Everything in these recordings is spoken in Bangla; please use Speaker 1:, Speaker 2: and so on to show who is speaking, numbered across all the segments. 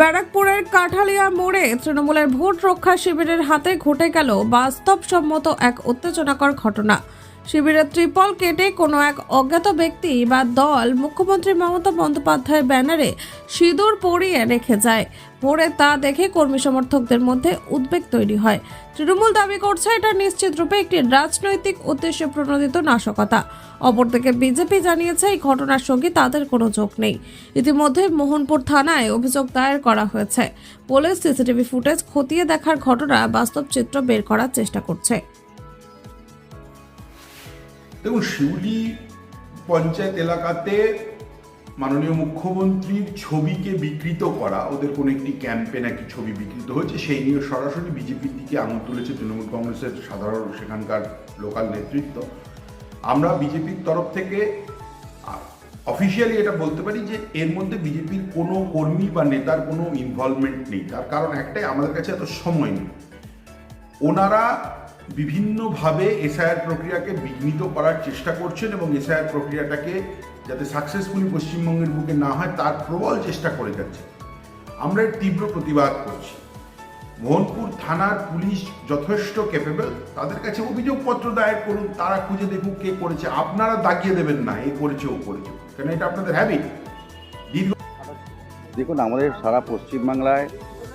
Speaker 1: ব্যারাকপুরের কাঠালিয়া মোড়ে তৃণমূলের ভোট রক্ষা শিবিরের হাতে ঘটে গেল বাস্তবসম্মত এক উত্তেজনাকর ঘটনা। শিবিরের ত্রিপল কেটে কোনো এক অজ্ঞাত ব্যক্তি বা দল মুখ্যমন্ত্রী মমতা বন্দ্যোপাধ্যায়ের ব্যানারে সিঁদুর পরিয়ে রেখে যায়। ভোরে তা দেখে কর্মী সমর্থকদের মধ্যে উদ্বেগ তৈরি হয়। তৃণমূল দাবি করছে এটা নিশ্চিত রূপে একটি রাজনৈতিক উদ্দেশ্যে প্রণোদিত নাশকতা। অপরদিকে বিজেপি জানিয়েছে এই ঘটনার সঙ্গে তাদের কোনো যোগ নেই। ইতিমধ্যে মোহনপুর থানায় অভিযোগ দায়ের করা হয়েছে। পুলিশ সিসিটিভি ফুটেজ খতিয়ে দেখার ঘটনা বাস্তব চিত্র বের করার চেষ্টা করছে।
Speaker 2: দেখুন, শিউলি পঞ্চায়েত এলাকাতে মাননীয় মুখ্যমন্ত্রীর ছবিকে বিকৃত করা, ওদের কোনো একটি ক্যাম্পে নাকি ছবি বিকৃত হয়েছে, সেই নিয়ে সরাসরি বিজেপির দিকে আঙুল তুলেছে তৃণমূল কংগ্রেসের সাধারণ সেখানকার লোকাল নেতৃত্ব। আমরা বিজেপির তরফ থেকে অফিসিয়ালি এটা বলতে পারি যে এর মধ্যে বিজেপির কোনো কর্মী বা নেতার কোনো ইনভলভমেন্ট নেই। তার কারণ একটাই, আমাদের কাছে এত সময় নেই। ওনারা বিভিন্নভাবে এসআইআর প্রক্রিয়াকে বিঘ্নিত করার চেষ্টা করছেন এবং এসআইআর প্রক্রিয়াটাকে যাতে সাকসেসফুলি পশ্চিমবঙ্গের বুকে না হয়, তার প্রবল চেষ্টা করে যাচ্ছে। আমরা তীব্র প্রতিবাদ করছি। মোহনপুর থানার পুলিশ যথেষ্ট ক্যাপেবল তাদের কাছে অভিযোগপত্র দায়ের করুন, তারা খুঁজে দেখুক কে করেছে। আপনারা দাগিয়ে দেবেন না, এ করেছে, ও করেছে। কেন এটা আপনাদের হ্যাবিট দীর্ঘ
Speaker 3: দেখুন, আমাদের সারা পশ্চিমবাংলায়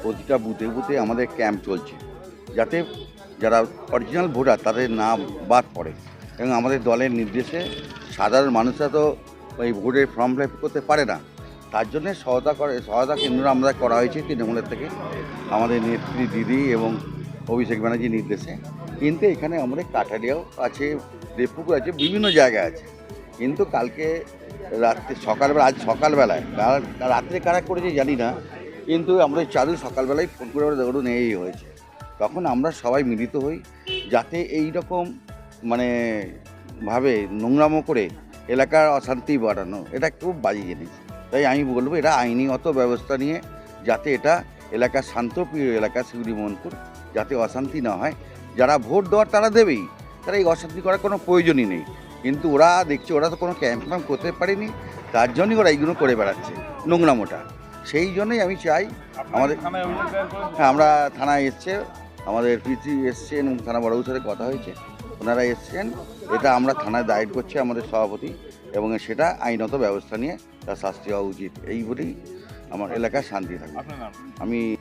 Speaker 3: প্রতিটা বুথে বুথে আমাদের ক্যাম্প চলছে। যাতে যারা অরিজিনাল ভোটার, তাদের নাম বাদ পড়ে। এবং আমাদের দলের নির্দেশে সাধারণ মানুষরা তো ওই ভোটের ফর্ম ফিল করতে পারে না। তার জন্যে সহায়তা করে, সহায়তা কেন্দ্র আমরা করা হয়েছে তৃণমূলের থেকে। আমাদের নেত্রী দিদি এবং অভিষেক ব্যানার্জির নির্দেশে। কিন্তু এখানে আমাদের কাঠালিয়াও আছে, দেবপুকুর আছে, বিভিন্ন জায়গায় আছে। কিন্তু কালকে রাত্রে, সকালবেলা, আজ সকালবেলায় রাত্রে কারা করেছে জানি না। কিন্তু আমরা চালু সকালবেলায় ফোন করে ধরুন এই হয়েছে। তখন আমরা সবাই মিলিত হই যাতে এই রকম মানে ভাবে নোংরামো করে এলাকার অশান্তি বাড়ানো এটা খুব বাজে জিনিস। তাই আমি বলব এটা আইনিগত ব্যবস্থা নিয়ে যাতে এটা এলাকা শান্তপ্রিয় এলাকা শিউরি মোহনপুর যাতে অশান্তি না হয়। যারা ভোট দেওয়ার তারা দেবেই তারা এই অশান্তি করার কোনো প্রয়োজনই নেই। কিন্তু ওরা দেখছে ওরা তো কোনো ক্যাম্প ফ্যাম্প করতে পারেনি তার জন্যই ওরা এইগুলো করে বেড়াচ্ছে নোংরামোটা। সেই জন্যই আমি চাই আমাদের হ্যাঁ আমরা থানায় এসছে আমাদের পিসি এসছেন এবং থানা বড়বাবুর সাথে কথা হয়েছে। ওনারা এসছেন এটা আমরা থানায় দায়ের করছি আমাদের সভাপতি এবং সেটা আইনত ব্যবস্থা নিয়ে তার শাস্তি হওয়া উচিত। এই বলেই আমার এলাকায় শান্তি থাকবে। আমি